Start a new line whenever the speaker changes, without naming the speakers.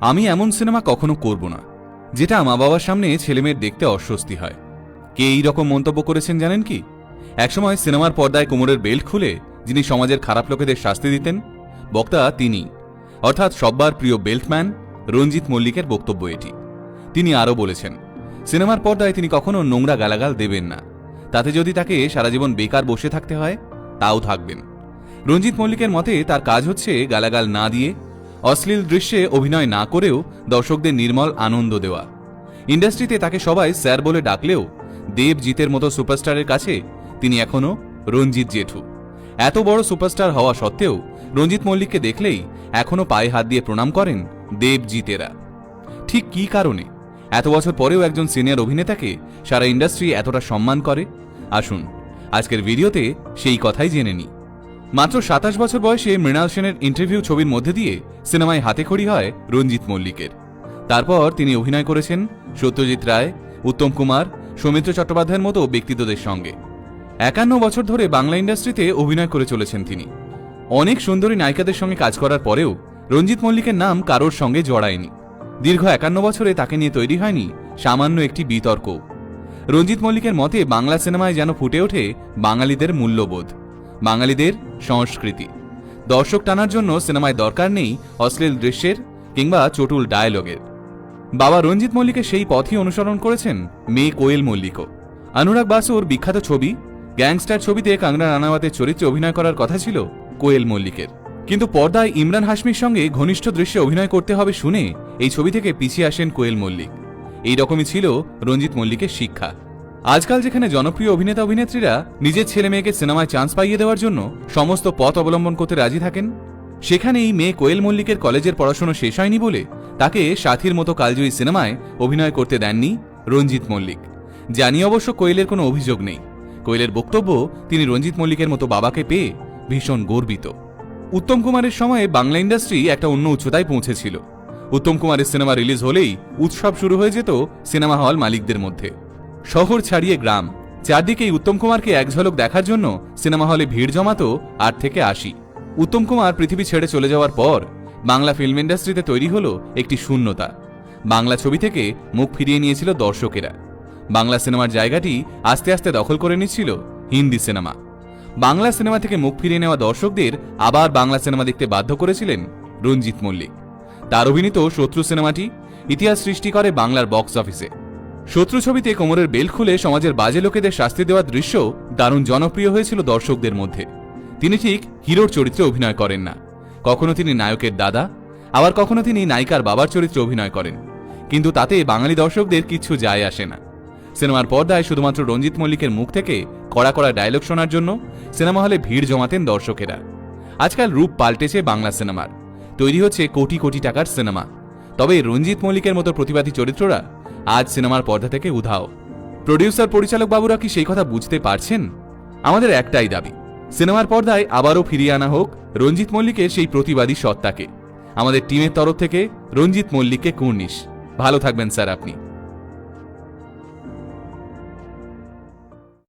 আমি এমন সিনেমা কখনো করব না, যেটা মা বাবার সামনে ছেলেমেয়ের দেখতে অস্বস্তি হয়। কে এই রকম মন্তব্য করেছেন জানেন কি? একসময় সিনেমার পর্দায় কোমরের বেল্ট খুলে যিনি সমাজের খারাপ লোকেদের শাস্তি দিতেন, বক্তা তিনি। অর্থাৎ সব্বার প্রিয় বেল্টম্যান রঞ্জিত মল্লিকের বক্তব্য এটি। তিনি আরও বলেছেন, সিনেমার পর্দায় তিনি কখনো নোংরা গালাগাল দেবেন না। তাতে যদি তাকে সারা জীবন বেকার বসে থাকতে হয়, তাও থাকবেন। রঞ্জিত মল্লিকের মতে তার কাজ হচ্ছে গালাগাল না দিয়ে অশ্লীল দৃশ্যে অভিনয় না করেও দর্শকদের নির্মল আনন্দ দেওয়া। ইন্ডাস্ট্রিতে তাকে সবাই স্যার বলে ডাকলেও দেবজিতের মতো সুপারস্টারের কাছে তিনি এখনও রঞ্জিত জেঠু। এত বড় সুপারস্টার হওয়া সত্ত্বেও রঞ্জিত মল্লিককে দেখলেই এখনও পায়ে হাত দিয়ে প্রণাম করেন দেবজিতেরা ঠিক কী কারণে? এত বছর পরেও একজন সিনিয়র অভিনেতাকে সারা ইন্ডাস্ট্রি এতটা সম্মান করে? আসুন, আজকের ভিডিওতে সেই কথাই জেনে নিই। মাত্র সাতাশ বছর বয়সে মৃণাল সেনের ইন্টারভিউ ছবির মধ্যে দিয়ে সিনেমায় হাতেখড়ি হয় রঞ্জিত মল্লিকের। তারপর তিনি অভিনয় করেছেন সত্যজিৎ রায়, উত্তম কুমার, সৌমিত্র চট্টোপাধ্যায়ের মতো ব্যক্তিত্বদের সঙ্গে। একান্ন বছর ধরে বাংলা ইন্ডাস্ট্রিতে অভিনয় করে চলেছেন তিনি। অনেক সুন্দরী নায়িকাদের সঙ্গে কাজ করার পরেও রঞ্জিত মল্লিকের নাম কারোর সঙ্গে জড়ায়নি। দীর্ঘ একান্ন বছরে তাকে নিয়ে তৈরি হয়নি সামান্য একটি বিতর্ক রঞ্জিত মল্লিকের মতে বাংলা সিনেমায় যেন ফুটে ওঠে বাঙালিদের মূল্যবোধ। বাঙালিদের সংস্কৃতি। দর্শক টানার জন্য সিনেমায় দরকার নেই অশ্লীল দৃশ্যের কিংবা চটুল ডায়লগের বাবা রঞ্জিত মল্লিকের সেই পথই অনুসরণ করেছেন মেয়ে কোয়েল মল্লিকও। অনুরাগ বাসুর বিখ্যাত ছবি, গ্যাংস্টার ছবিতে কাংরা রানাওয়াতের চরিত্রে অভিনয় করার কথা ছিল কোয়েল মল্লিকের। কিন্তু পর্দায় ইমরান হাসমির সঙ্গে ঘনিষ্ঠ দৃশ্যে অভিনয় করতে হবে শুনে এই ছবি থেকে পিছিয়ে আসেন কোয়েল মল্লিক। এই রকমই ছিল রঞ্জিত মল্লিকের শিক্ষা। আজকাল যেখানে জনপ্রিয় অভিনেতা অভিনেত্রীরা নিজের ছেলে মেয়েকে সিনেমায় চান্স পাইয়ে দেওয়ার জন্য সমস্ত পথ অবলম্বন করতে রাজি থাকেন, সেখানেই মেয়ে কোয়েল মল্লিকের কলেজের পড়াশোনা শেষ হয়নি বলে তাকে সাথীর মতো কালজয়ী সিনেমায় অভিনয় করতে দেননি রঞ্জিত মল্লিক। জানি অবশ্য কোয়েলের কোনো অভিযোগ নেই। কোয়েলের বক্তব্য তিনি রঞ্জিত মল্লিকের মতো বাবাকে পেয়ে ভীষণ গর্বিত। উত্তম কুমারের সময়ে বাংলা ইন্ডাস্ট্রি একটা অন্য উচ্চতায় পৌঁছেছিল। উত্তম কুমারের সিনেমা রিলিজ হলেই উৎসব শুরু হয়ে যেত সিনেমা হল মালিকদের মধ্যে। শহর ছাড়িয়ে গ্রাম। চারদিকেই উত্তম কুমারকে এক ঝলক দেখার জন্য সিনেমা হলে ভিড় জমাতো আট থেকে আশি। উত্তম কুমার পৃথিবী ছেড়ে চলে যাওয়ার পর বাংলা ফিল্ম ইন্ডাস্ট্রিতে তৈরি হলো একটি শূন্যতা। বাংলা ছবি থেকে মুখ ফিরিয়ে নিয়েছিল দর্শকেরা। বাংলা সিনেমার জায়গাটি আস্তে আস্তে দখল করে নিচ্ছিল হিন্দি সিনেমা। বাংলা সিনেমা থেকে মুখ ফিরিয়ে নেওয়া দর্শকদের আবার বাংলা সিনেমা দেখতে বাধ্য করেছিলেন রঞ্জিত মল্লিক। তার অভিনীত শত্রু সিনেমাটি ইতিহাস সৃষ্টি করে বাংলার বক্স অফিসে। শত্রু ছবিতে কোমরের বেল খুলে সমাজের বাজে লোকেদের শাস্তি দেওয়ার দৃশ্য দারুণ জনপ্রিয় হয়েছিল দর্শকদের মধ্যে। তিনি ঠিক হিরোর চরিত্রে অভিনয় করেন না। কখনো তিনি নায়কের দাদা, আবার কখনো তিনি নায়িকার বাবার চরিত্রে অভিনয় করেন। কিন্তু তাতে বাঙালি দর্শকদের কিছু যায় আসে না। সিনেমার পর্দায় শুধুমাত্র রঞ্জিত মল্লিকের মুখ থেকে কড়া কড়া ডায়লগ শোনার জন্য সিনেমা হলে ভিড় জমাতেন দর্শকেরা। আজকাল রূপ পাল্টেছে বাংলা সিনেমার। তৈরি হচ্ছে কোটি কোটি টাকার সিনেমা। তবে রঞ্জিত মল্লিকের মতো প্রতিবাদী চরিত্ররা আজ সিনেমার পর্দা থেকে উধাও। প্রডিউসার পরিচালক বাবুরা কি সেই কথা বুঝতে পারছেন? আমাদের একটাই দাবি, সিনেমার পর্দায় আবারও ফিরিয়ে আনা হোক রঞ্জিত মল্লিকের সেই প্রতিবাদী সত্তাকে। আমাদের টিমের তরফ থেকে রঞ্জিত মল্লিককে কুর্নিশ। ভালো থাকবেন স্যার আপনি।